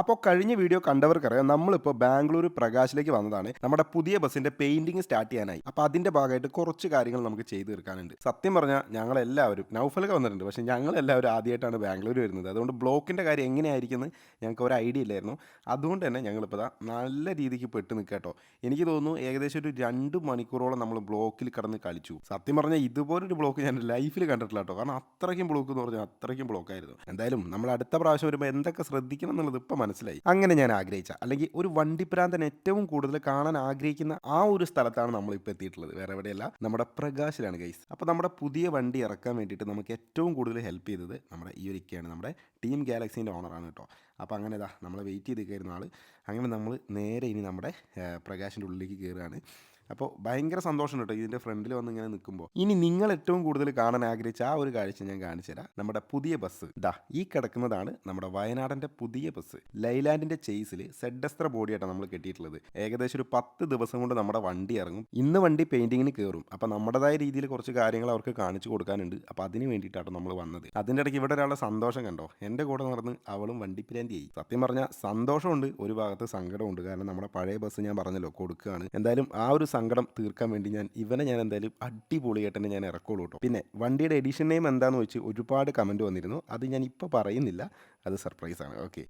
അപ്പോൾ കഴിഞ്ഞ വീഡിയോ കണ്ടവർക്കറിയാം നമ്മളിപ്പോൾ ബാംഗ്ലൂർ പ്രകാശിലേക്ക് വന്നതാണ്. നമ്മുടെ പുതിയ ബസ്സിന്റെ പെയിന്റിംഗ് സ്റ്റാർട്ട് ചെയ്യാനായി. അപ്പോൾ അതിന്റെ ഭാഗമായിട്ട് കുറച്ച് കാര്യങ്ങൾ നമുക്ക് ചെയ്തു തീർക്കാനുണ്ട്. സത്യം പറഞ്ഞാൽ ഞങ്ങളെല്ലാവരും നൗഫലൊക്കെ വന്നിട്ടുണ്ട് പക്ഷേ ഞങ്ങളെല്ലാവരും ആദ്യമായിട്ടാണ് ബാംഗ്ലൂർ വരുന്നത്. അതുകൊണ്ട് ബ്ലോക്കിന്റെ കാര്യം എങ്ങനെയായിരിക്കും എന്ന് ഞങ്ങൾക്ക് ഒരു ഐഡിയ ഇല്ലായിരുന്നു. അതുകൊണ്ട് തന്നെ ഞങ്ങളിപ്പോൾ നല്ല രീതിക്ക് പെട്ട് നിൽക്കുക കേട്ടോ എനിക്ക് തോന്നുന്നു ഏകദേശം ഒരു രണ്ട് മണിക്കൂറോളം നമ്മൾ ബ്ലോക്കിൽ കടന്ന് കളിച്ചു. സത്യം പറഞ്ഞാൽ ഇതുപോലൊരു ബ്ലോക്ക് ഞാൻ ലൈഫിൽ കണ്ടിട്ടില്ല കേട്ടോ കാരണം അത്രയ്ക്കും ബ്ലോക്ക് എന്ന് പറഞ്ഞാൽ അത്രയ്ക്കും ബ്ലോക്കായിരുന്നു. എന്തായാലും നമ്മൾ അടുത്ത പ്രാവശ്യം വരുമ്പോൾ എന്തൊക്കെ ശ്രദ്ധിക്കണം എന്നുള്ളത് ഇപ്പം മനസ്സിലായി. അങ്ങനെ ഞാൻ ആഗ്രഹിച്ച. അല്ലെങ്കിൽ ഒരു വണ്ടിപ്രാന്തൻ ഏറ്റവും കൂടുതൽ കാണാൻ ആഗ്രഹിക്കുന്ന ആ ഒരു സ്ഥലത്താണ് നമ്മൾ ഇപ്പോൾ എത്തിയിട്ടുള്ളത്. വേറെ എവിടെയല്ല. നമ്മുടെ പ്രകാശിലാണ് ഗൈസ് അപ്പോൾ നമ്മുടെ പുതിയ വണ്ടി ഇറക്കാൻ വേണ്ടിയിട്ട് നമുക്ക് ഏറ്റവും കൂടുതൽ ഹെൽപ്പ് ചെയ്തത് നമ്മുടെ ഈ ഒരു ഇക്കയാണ്. നമ്മുടെ ടീം ഗാലക്സീന്റെ ഓണറാണ് കേട്ടോ. അപ്പോൾ അങ്ങനെ ഇതാ നമ്മൾ വെയിറ്റ് ചെയ്ത് കയറുന്ന ആൾ അങ്ങനെ നമ്മൾ നേരെ ഇനി നമ്മുടെ പ്രകാശിന്റെ ഉള്ളിലേക്ക് കയറുകയാണ് അപ്പോൾ ഭയങ്കര സന്തോഷം കേട്ടോ ഇതിന്റെ ഫ്രണ്ടിൽ വന്ന് ഇങ്ങനെ നിൽക്കുമ്പോൾ. ഇനി നിങ്ങൾ ഏറ്റവും കൂടുതൽ കാണാൻ ആഗ്രഹിച്ച ആ ഒരു കാഴ്ച ഞാൻ കാണിച്ചു തരാം. നമ്മുടെ പുതിയ ബസ് ദാ ഈ കിടക്കുന്നതാണ് നമ്മുടെ വയനാടിന്റെ പുതിയ ബസ് ലൈലാൻഡിന്റെ ചേസിൽ സെഡസ്ത്ര ബോഡിയായിട്ടാണ് നമ്മൾ കെട്ടിയിട്ടുള്ളത്. ഏകദേശം ഒരു പത്ത് ദിവസം കൊണ്ട് നമ്മുടെ വണ്ടി ഇറങ്ങും. ഇന്ന് വണ്ടി പെയിന്റിങ്ങിന് കയറും. അപ്പോൾ നമ്മുടേതായ രീതിയിൽ കുറച്ച് കാര്യങ്ങൾ അവർക്ക് കാണിച്ചു കൊടുക്കാനുണ്ട്. അപ്പോൾ അതിന് വേണ്ടിയിട്ടാണ് നമ്മൾ വന്നത്. അതിന്റെ ഇടയ്ക്ക് ഇവിടെ ഒരാളുടെ സന്തോഷം കണ്ടോ? എന്റെ കൂടെ നടന്ന് അവളും വണ്ടിപ്പിരാന്തിയായി സത്യം പറഞ്ഞാൽ സന്തോഷമുണ്ട്. ഒരു ഭാഗത്ത് സങ്കടമുണ്ട്. കാരണം നമ്മുടെ പഴയ ബസ് ഞാൻ പറഞ്ഞല്ലോ കൊടുക്കുകയാണ്. എന്തായാലും ആ ഒരു സങ്കടം തീർക്കാൻ വേണ്ടി ഞാൻ ഇവനെ ഞാൻ എന്തായാലും അടിപൊളിയായിട്ട് തന്നെ ഞാൻ ഇറക്കുള്ളൂ കേട്ടോ പിന്നെ വണ്ടിയുടെ എഡിഷൻ നെയിം എന്താണെന്ന് വെച്ച് ഒരുപാട് കമന്റ് വന്നിരുന്നു. അത് ഞാൻ ഇപ്പോൾ പറയുന്നില്ല. അത് സർപ്രൈസാണ് ഓക്കെ